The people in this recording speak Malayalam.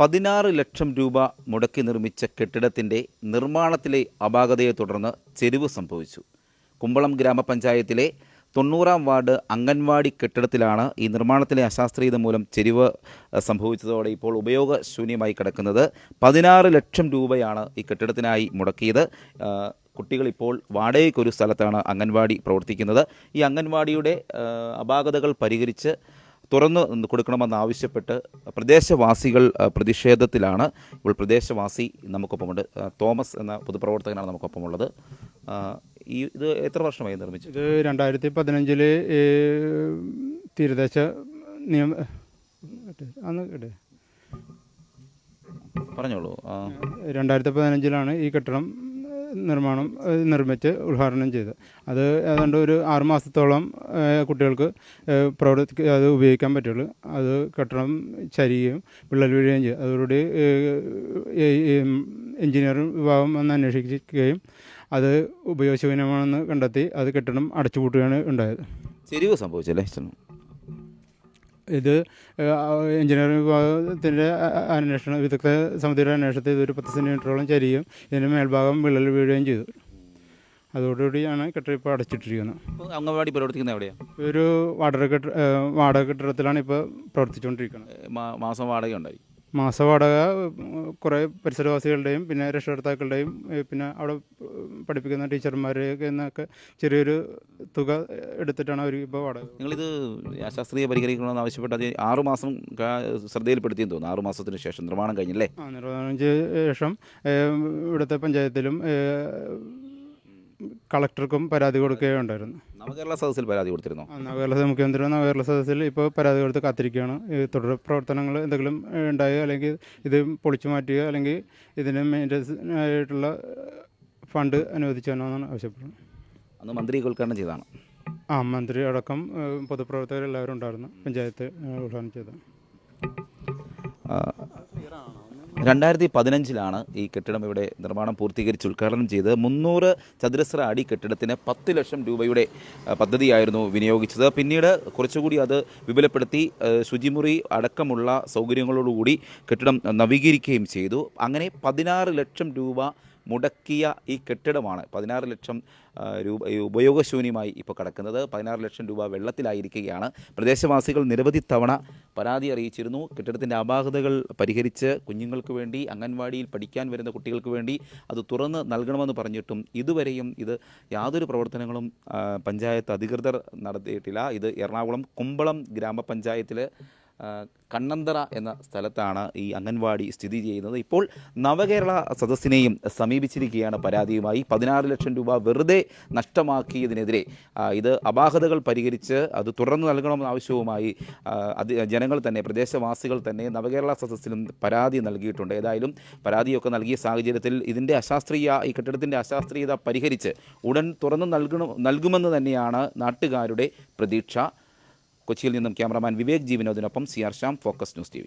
പതിനാറ് ലക്ഷം രൂപ മുടക്കി നിർമ്മിച്ച കെട്ടിടത്തിന്റെ നിർമ്മാണത്തിലെ അപാകതയെ തുടർന്ന് ചെരിവ് സംഭവിച്ചു. കുമ്പളം ഗ്രാമപഞ്ചായത്തിലെ തൊണ്ണൂറാം വാർഡ് അംഗൻവാടി കെട്ടിടത്തിലാണ് ഈ നിർമ്മാണത്തിലെ അശാസ്ത്രീയത മൂലം ചെരിവ് സംഭവിച്ചതോടെ ഇപ്പോൾ ഉപയോഗശൂന്യമായി കിടക്കുന്നത്. പതിനാറ് ലക്ഷം രൂപയാണ് ഈ കെട്ടിടത്തിനായി മുടക്കിയത്. കുട്ടികൾ ഇപ്പോൾ വാടകയ്ക്കൊരു സ്ഥലത്താണ് അംഗൻവാടി പ്രവർത്തിക്കുന്നത്. ഈ അംഗൻവാടിയുടെ അപാകതകൾ പരിഹരിച്ച് തുറന്നു കൊടുക്കണമെന്നാവശ്യപ്പെട്ട് പ്രദേശവാസികൾ പ്രതിഷേധത്തിലാണ്. ഇപ്പോൾ പ്രദേശവാസി നമുക്കൊപ്പമുണ്ട്. തോമസ് എന്ന പൊതുപ്രവർത്തകനാണ് നമുക്കൊപ്പമുള്ളത്. ഈ ഇത് എത്ര വർഷമായി നിർമ്മിച്ചു? ഇത് രണ്ടായിരത്തി പതിനഞ്ചിൽ തീരദേശ നിയമ അന്ന് കേട്ടെ പറഞ്ഞോളൂ. രണ്ടായിരത്തി പതിനഞ്ചിലാണ് ഈ കെട്ടിടം നിർമ്മാണം നിർമ്മിച്ച് ഉദ്ഘാടനം ചെയ്ത്. അത് ഏതാണ്ട് ഒരു ആറുമാസത്തോളം കുട്ടികൾക്ക് പ്രവർത്തി അത് ഉപയോഗിക്കാൻ പറ്റുള്ളൂ. അത് കെട്ടണം ചരിയുകയും വിള്ളൽ വീഴുകയും ചെയ്യും. അതോടുകൂടി എഞ്ചിനീയറിംഗ് വിഭാഗം വന്ന് അന്വേഷിക്കുകയും അത് ഉപയോഗശൂന്യമാണെന്ന് കണ്ടെത്തി അത് കെട്ടിടം അടച്ചുപൂട്ടുകയാണ് ഉണ്ടായത്. ചെരിവ് സംഭവിച്ചല്ലേ ഇത് എഞ്ചിനീയറിംഗ് വിഭാഗത്തിന്റെ അന്വേഷണം വിദഗ്ധ സമിതിയുടെ അന്വേഷണത്തിൽ ഇതൊരു പത്ത് സെന്റിമീറ്ററോളം ചരിയും ഇതിന്റെ മേൽഭാഗം വിള്ളൽ വീഴുകയും ചെയ്തു. അതോടുകൂടിയാണ് കെട്ടിടം ഇപ്പോൾ അടച്ചിട്ടിരിക്കുന്നത് അംഗൻവാടി പ്രവർത്തിക്കുന്നത് എവിടെയാണ് ഒരു വാടക കെട്ടിട വാടക കെട്ടിടത്തിലാണ് ഇപ്പോൾ പ്രവർത്തിച്ചുകൊണ്ടിരിക്കുന്നത്. മാസം വാടക ഉണ്ടായി മാസ വാടക ഏഹ് കുറേ പരിസരവാസികളുടെയും പിന്നെ രക്ഷകർത്താക്കളുടെയും പിന്നെ അവിടെ പഠിപ്പിക്കുന്ന ടീച്ചർമാരെയൊക്കെ എന്നൊക്കെ ചെറിയൊരു തുക എടുത്തിട്ടാണ് അവർ ഇപ്പോൾ വാടക നിങ്ങളിത് അശാസ്ത്രീയ പരിഹരിക്കണമെന്ന് ആവശ്യപ്പെട്ട് അത് ആറു മാസം ശ്രദ്ധയിൽപ്പെടുത്തിയെന്ന് തോന്നുന്നു. ആറു മാസത്തിന് ശേഷം നിർമ്മാണം കഴിഞ്ഞല്ലേ? ആ നിർമ്മാണം ശേഷം ഇവിടുത്തെ പഞ്ചായത്തിലും കളക്ടർക്കും പരാതി കൊടുക്കുകയുണ്ടായിരുന്നു. നവകേരള സദസ്സിൽ പരാതി കൊടുത്തിരുന്നു? നവകേരള മുഖ്യമന്ത്രി നവകേരള സദസ്സിൽ ഇപ്പോൾ പരാതി കൊടുത്ത് കാത്തിരിക്കുകയാണ്. ഈ തുടർ പ്രവർത്തനങ്ങൾ എന്തെങ്കിലും ഉണ്ടായോ? അല്ലെങ്കിൽ ഇത് പൊളിച്ചു മാറ്റുക അല്ലെങ്കിൽ ഇതിന് ആയിട്ടുള്ള ഫണ്ട് അനുവദിച്ചു തരണമെന്നാണ് ആവശ്യപ്പെടുന്നത്. അന്ന് മന്ത്രി ഉദ്ഘാടനം ചെയ്താണ് ആ മന്ത്രി അടക്കം പൊതുപ്രവർത്തകരെല്ലാവരും പൊതുപ്രവർത്തകർ എല്ലാവരും ഉണ്ടായിരുന്നു. പഞ്ചായത്ത് ഉദ്ഘാടനം ചെയ്തത്. രണ്ടായിരത്തി പതിനഞ്ചിലാണ് ഈ കെട്ടിടം ഇവിടെ നിർമ്മാണം പൂർത്തീകരിച്ച് ഉദ്ഘാടനം ചെയ്ത് മുന്നൂറ് ചതുരശ്ര അടി കെട്ടിടത്തിന് പത്ത് ലക്ഷം രൂപയുടെ പദ്ധതിയായിരുന്നു വിനിയോഗിച്ചത്. പിന്നീട് കുറച്ചുകൂടി അത് വിപുലപ്പെടുത്തി ശുചിമുറി അടക്കമുള്ള സൗകര്യങ്ങളോടുകൂടി കെട്ടിടം നവീകരിക്കുകയും ചെയ്തു. അങ്ങനെ പതിനാറ് ലക്ഷം രൂപ മുടക്കിയ ഈ കെട്ടിടമാണ്. പതിനാറ് ലക്ഷം രൂപ ഉപയോഗശൂന്യമായി ഇപ്പോൾ കിടക്കുന്നത്. പതിനാറ് ലക്ഷം രൂപ വെള്ളത്തിലായിരിക്കുകയാണ്. പ്രദേശവാസികൾ നിരവധി തവണ പരാതി അറിയിച്ചിരുന്നു. കെട്ടിടത്തിന്റെ അപാകതകൾ പരിഹരിച്ച് കുഞ്ഞുങ്ങൾക്ക് വേണ്ടി അംഗൻവാടിയിൽ പഠിക്കാൻ വരുന്ന കുട്ടികൾക്ക് വേണ്ടി അത് തുറന്ന് നൽകണമെന്ന് പറഞ്ഞിട്ടും ഇതുവരെയും ഇത് യാതൊരു പ്രവർത്തനങ്ങളും പഞ്ചായത്ത് അധികൃതർ നടത്തിയിട്ടില്ല. ഇത് എറണാകുളം കുമ്പളം ഗ്രാമപഞ്ചായത്തിൽ കണ്ണന്തറ എന്ന സ്ഥലത്താണ് ഈ അംഗൻവാടി സ്ഥിതി ചെയ്യുന്നത്. ഇപ്പോൾ നവകേരള സദസ്സിനെയും സമീപിച്ചിരിക്കുകയാണ് പരാതിയുമായി. പതിനാറ് ലക്ഷം രൂപ വെറുതെ നഷ്ടമാക്കിയതിനെതിരെ ഇത് അപാകതകൾ പരിഹരിച്ച് അത് തുടർന്ന് നൽകണമെന്ന ആവശ്യവുമായി ജനങ്ങൾ തന്നെ പ്രദേശവാസികൾ തന്നെ നവകേരള സദസ്സിലും പരാതി നൽകിയിട്ടുണ്ട്. ഏതായാലും പരാതിയൊക്കെ നൽകിയ സാഹചര്യത്തിൽ ഇതിന്റെ അശാസ്ത്രീയ ഈ കെട്ടിടത്തിന്റെ അശാസ്ത്രീയത പരിഹരിച്ച് ഉടൻ തുറന്നു നൽകണം നൽകുമെന്ന് തന്നെയാണ് നാട്ടുകാരുടെ പ്രതീക്ഷ. കൊച്ചിയിൽ നിന്നും cameraman Vivek ജീവനോദിനൊപ്പം C R Shyam Focus News T